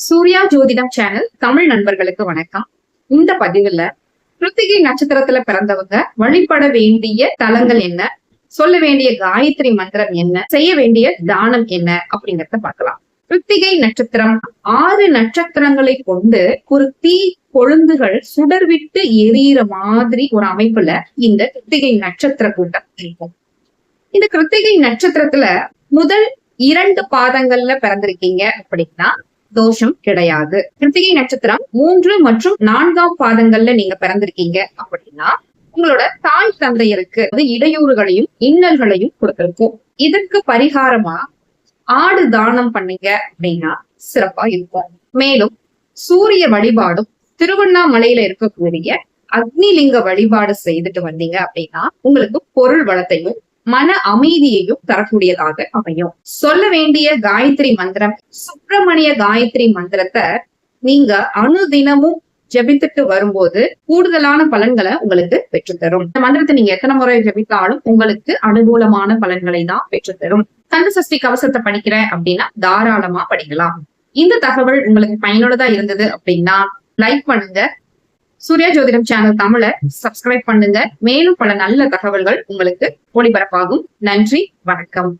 Surya ஜோதிடா channel Tamil நண்பர்களுக்கு வணக்கம். இந்த பதிவுல கிருத்திகை நட்சத்திரத்துல பிறந்தவங்க வழிபட வேண்டிய தலங்கள் என்ன? சொல்ல வேண்டிய காயத்ரி மந்திரம் என்ன? செய்ய வேண்டிய தானம் என்ன? அப்படிங்கறத பார்க்கலாம். கிருத்திகை நட்சத்திரம் ஆறு நட்சத்திரங்களை கொண்டு ஒரு தீ கொழுந்துகள் சுடர்விட்டு எரியிற மாதிரி ஒரு அமைப்புல இந்த கிருத்திகை நட்சத்திர கூட்டம் இருக்கும். இந்த கிருத்திகை நட்சத்திரத்துல முதல் இரண்டு பாதங்கள்ல பிறந்திருக்கீங்க அப்படின்னா தோஷம் கிடையாது. கிருத்திகை நட்சத்திரம் மூன்று மற்றும் நான்காம் பாதங்கள்ல நீங்க பிறந்திருக்கீங்க அப்படின்னா உங்களோட தாய் தந்தையருக்கு அது இடையூறுகளையும் இன்னல்களையும் கொடுத்திருக்கும். இதற்கு பரிகாரமா ஆடு தானம் பண்ணீங்க அப்படின்னா சிறப்பா இருக்கும். மேலும் சூரிய வழிபாடும் திருவண்ணாமலையில இருக்கக்கூடிய அக்னிலிங்க வழிபாடு செய்துட்டு வந்தீங்க அப்படின்னா உங்களுக்கு பொருள் வளத்தையும் மன அமைதியையும் தரக்கூடியதாக அமையும். சொல்ல வேண்டிய காயத்ரி மந்திரம் சுப்பிரமணிய காயத்ரி மந்திரத்தை நீங்க அனுதினமும் ஜெபித்துட்டு வரும்போது கூடுதலான பலன்களை உங்களுக்கு பெற்றுத்தரும். இந்த மந்திரத்தை நீங்க எத்தனை முறை ஜெபித்தாலும் உங்களுக்கு அனுகூலமான பலன்களை தான் பெற்றுத்தரும். கந்த சஷ்டி கவசத்தை படிக்கிறேன் அப்படின்னா தாராளமா படிக்கலாம். இந்த தகவல் உங்களுக்கு பயனுள்ளதா இருந்தது அப்படின்னா லைக் பண்ணுங்க. சூர்யா ஜோதிடம் சேனல் தமிழை சப்ஸ்கிரைப் பண்ணுங்க. மேலும் பல நல்ல தகவல்கள் உங்களுக்கு ஒளிபரப்பாகும். நன்றி வணக்கம்.